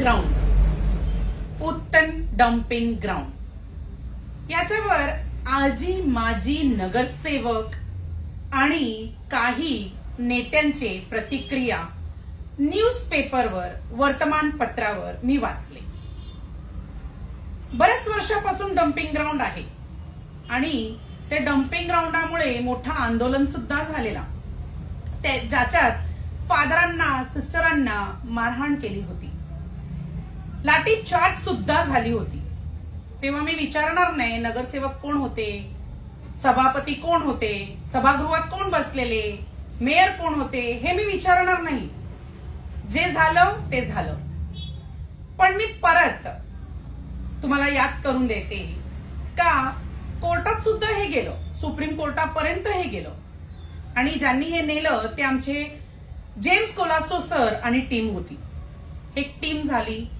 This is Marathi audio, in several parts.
ग्राउंड उत्तन डम्पिंग ग्राउंड याच्यावर आजी माजी नगरसेवक आणि काही नेत्यांचे प्रतिक्रिया न्यूजपेपरवर वर्तमानपत्रावर मी वाचले. बऱ्याच वर्षापासून डम्पिंग ग्राउंड आहे. आणि ते डम्पिंग ग्राउंडामुळे मोठं आंदोलन सुद्धा झालेला. ज्याच्यात फादरांना सिस्टरांना मारहाण केली होती. लाठी चार्ज सुद्धा झाली होती. तेव्हा मी विचारणार नाही नगरसेवक कोण होते? सभापती कोण होते? सभागृहात कोण बसलेले? मेयर कोण होते? हे मी विचारणार नाही. जे झालं ते झालं. पण मी परत तुम्हाला याद करून देते का कोर्टात सुद्धा हे गेलं. सुप्रीम कोर्टापर्यंत हे गेलं. आणि ज्यांनी हे नेलं ते आमचे जेम्स कोलासो सर आणि टीम होती. एक टीम झाली.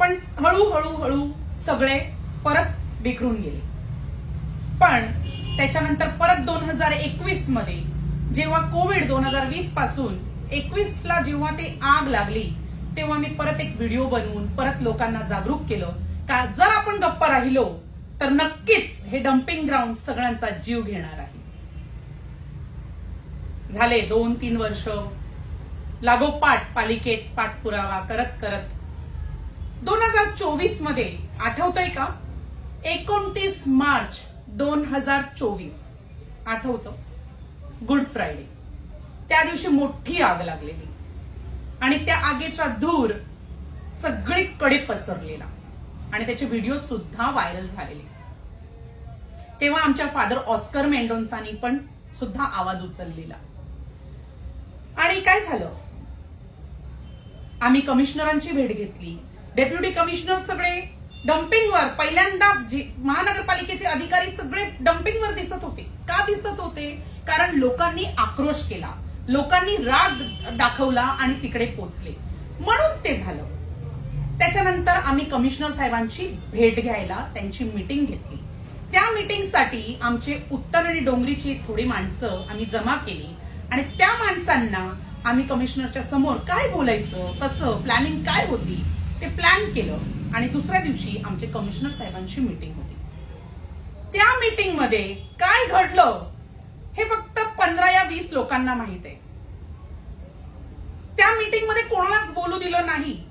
पण हळूहळू हळू सगळे परत बिखरून गेले. पण त्याच्यानंतर परत दोन हजार एकवीसमध्ये जेव्हा कोविड दोन हजार वीसपासून एकवीस ला जेव्हा ते आग लागली तेव्हा मी परत एक व्हिडिओ बनवून परत लोकांना जागरूक केलं. का जर आपण गप्प राहिलो तर नक्कीच हे डम्पिंग ग्राउंड सगळ्यांचा जीव घेणार आहे. झाले दोन तीन वर्ष. लागोपाठ पालिकेत पाठपुरावा करत करत दोन हजार चोवीसमध्ये आठवतंय का? एकोणतीस मार्च दोन हजार चोवीस. आठवतं? Good Friday. त्या दिवशी मोठी आग लागलेली. आणि त्या आगीचा धूर सगळीकडे पसरलेला. आणि त्याचे व्हिडिओ सुद्धा व्हायरल झालेले. तेव्हा आमच्या फादर ऑस्कर मेंडोन्सानी पण सुद्धा आवाज उचललेला. आणि काय झालं? आम्ही कमिशनरांची भेट घेतली. डेप्युटी कमिशनर सगळे डम्पिंगवर पहिल्यांदाच जे महानगरपालिकेचे अधिकारी सगळे डम्पिंगवर दिसत होते. का दिसत होते? कारण लोकांनी आक्रोश केला. लोकांनी राग दाखवला आणि तिकडे पोचले. म्हणून ते झालं. त्याच्यानंतर आम्ही कमिशनर साहेबांची भेट घ्यायला त्यांची मीटिंग घेतली. त्या मिटिंगसाठी आमचे उत्तर आणि डोंगरीची थोडी माणसं आम्ही जमा केली. आणि त्या माणसांना आम्ही कमिशनरच्या समोर काय बोलायचं कसं प्लॅनिंग काय होती ते प्लॅन केलं आणि दुसऱ्या दिवशी आमचे कमिशनर साहेबांची मीटिंग होती. त्या मीटिंगमध्ये काय घडलं हे फक्त पंधरा या वीस लोकांना माहीत आहे. त्या मीटिंगमध्ये कोणालाच बोलू दिलं नाही.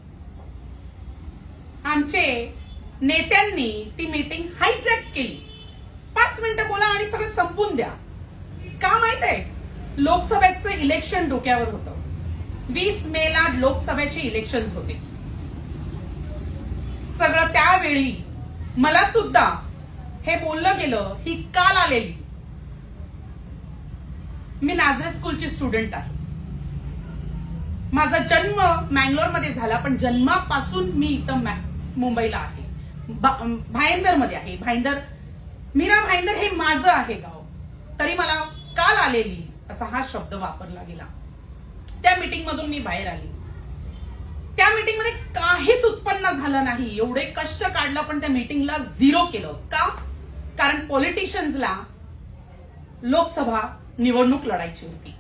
आमचे नेत्यांनी ती मीटिंग हायजॅक केली. पाच मिनिटं बोला आणि सगळं संपून द्या. का माहीत आहे? लोकसभेचं इलेक्शन डोक्यावर होतं. वीस मे ला लोकसभेचे इलेक्शन होते. सगळं त्यावेळी मला सुद्धा हे बोललं गेलं ही काल आलेली. मी नाझरे स्कूलची स्टुडंट आहे. माझा जन्म मँगलोरमध्ये झाला पण जन्मापासून मी इथं मुंबईला आहे. भाईंदरमध्ये आहे. भाईंदर मीरा भाईंदर हे माझं आहे गाव. तरी मला काल आलेली असा हा शब्द वापरला गेला. त्या मीटिंग मधून मी बाहेर आली. त्या मीटिंगमध्ये काहीच उत्पन्न झालं नाही. एवढे कष्ट काढलं पण त्या मीटिंगला झिरो केलं. का? कारण पॉलिटिशियन्सला लोकसभा निवडणूक लढायची होती.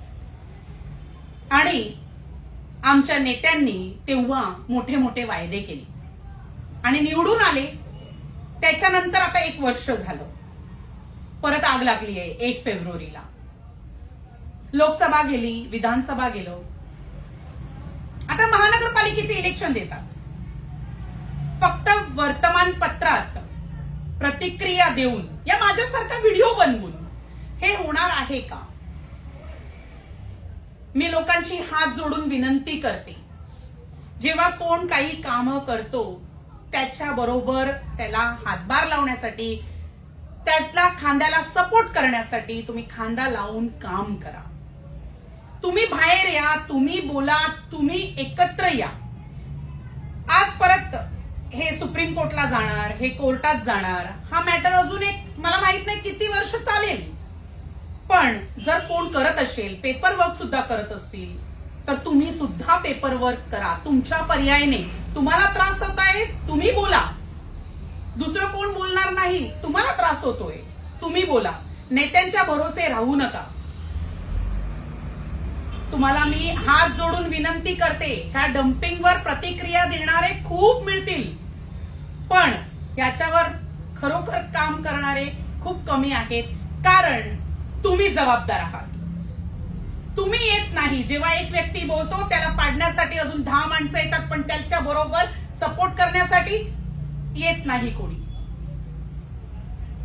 आणि आमच्या नेत्यांनी तेव्हा मोठे मोठे वायदे केले. आणि निवडून आले. त्याच्यानंतर आता एक वर्ष झालं. परत आग लागली आहे एक फेब्रुवारीला. लोकसभा गेली विधानसभा गेलो. आता महानगरपालिकेचे इलेक्शन देतात. फक्त वर्तमानपत्रात प्रतिक्रिया देऊन या माझ्यासारखा व्हिडिओ बनवून हे होणार आहे का? मी लोकांची हात जोडून विनंती करते. जेव्हा कोण काही काम करतो त्याच्या बरोबर त्याला हातभार लावण्यासाठी त्यातला खांद्याला सपोर्ट करण्यासाठी तुम्ही खांदा लावून काम करा. तुम्ही बाहेर या तुम्ही बोला तुम्ही एकत्र या. आज परत हे सुप्रीम कोर्टला जाणार हे कोर्टात जाणार हा मॅटर अजून एक मला माहीत नाही किती वर्ष चालेल. पण जर कोण करत असेल पेपर वर्क सुद्धा करत असतील तर तुम्ही सुद्धा पेपर वर्क करा. तुमच्या पर्यायाने. तुम्हाला त्रास होत आहे तुम्ही बोला. दुसरं कोण बोलणार नाही तुम्हाला त्रास होतोय तुम्ही बोला. नेत्यांच्या भरोसे राहू नका. तुम्हाला मी हात जोडून विनंती करते ह्या डम्पिंगवर प्रतिक्रिया देणारे खूप मिळतील. पण याच्यावर खरोखर काम करणारे खूप कमी आहेत कारण तुम्ही जबाबदार आहात. तुम्ही येत नाही जेव्हा एक व्यक्ती बोलतो त्याला पाडण्यासाठी अजून दहा माणसं येतात पण त्याच्या बरोबर सपोर्ट करण्यासाठी येत नाही कोणी.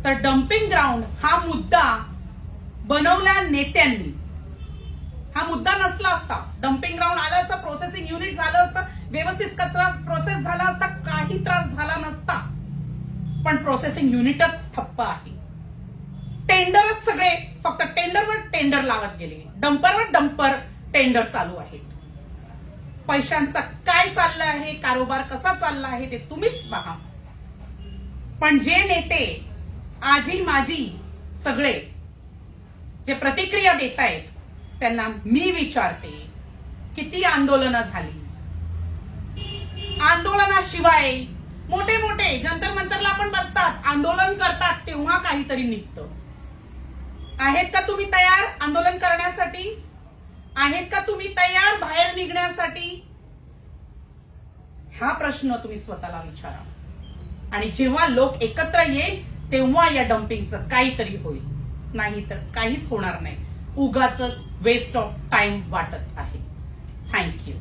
तर डम्पिंग ग्राउंड हा मुद्दा बनवला नेत्यांनी हा मुद्दा नसला असता. डम्पिंग ग्राउंड आलं असतं प्रोसेसिंग युनिट झालं असतं व्यवस्थित कचरा प्रोसेस झाला असता काही त्रास झाला नसता. पण प्रोसेसिंग युनिटच ठप्प आहे. टेंडरच सगळे फक्त टेंडरवर टेंडर लावत गेले. डंपरवर डंपर टेंडर चालू आहेत. पैशांचा काय चाललं आहे कारोबार कसा चालला आहे ते तुम्हीच पहा पण जे नेते आजी माझी सगळे जे प्रतिक्रिया देत आहेत त्यांना मी विचारते किती आंदोलनं झाली? आंदोलनाशिवाय मोठे मोठे जंतर मंतरला पण बसतात आंदोलन करतात तेव्हा काहीतरी निघतं. आहेत का तुम्ही तयार आंदोलन करण्यासाठी? आहेत का तुम्ही तयार बाहेर निघण्यासाठी? हा प्रश्न तुम्ही स्वतःला विचारा. आणि जेव्हा लोक एकत्र येईल तेव्हा या डम्पिंगचं काहीतरी होईल. नाही तर काहीच होणार नाही. उगाच वेस्ट ऑफ टाइम वाटत आहे. थँक्यू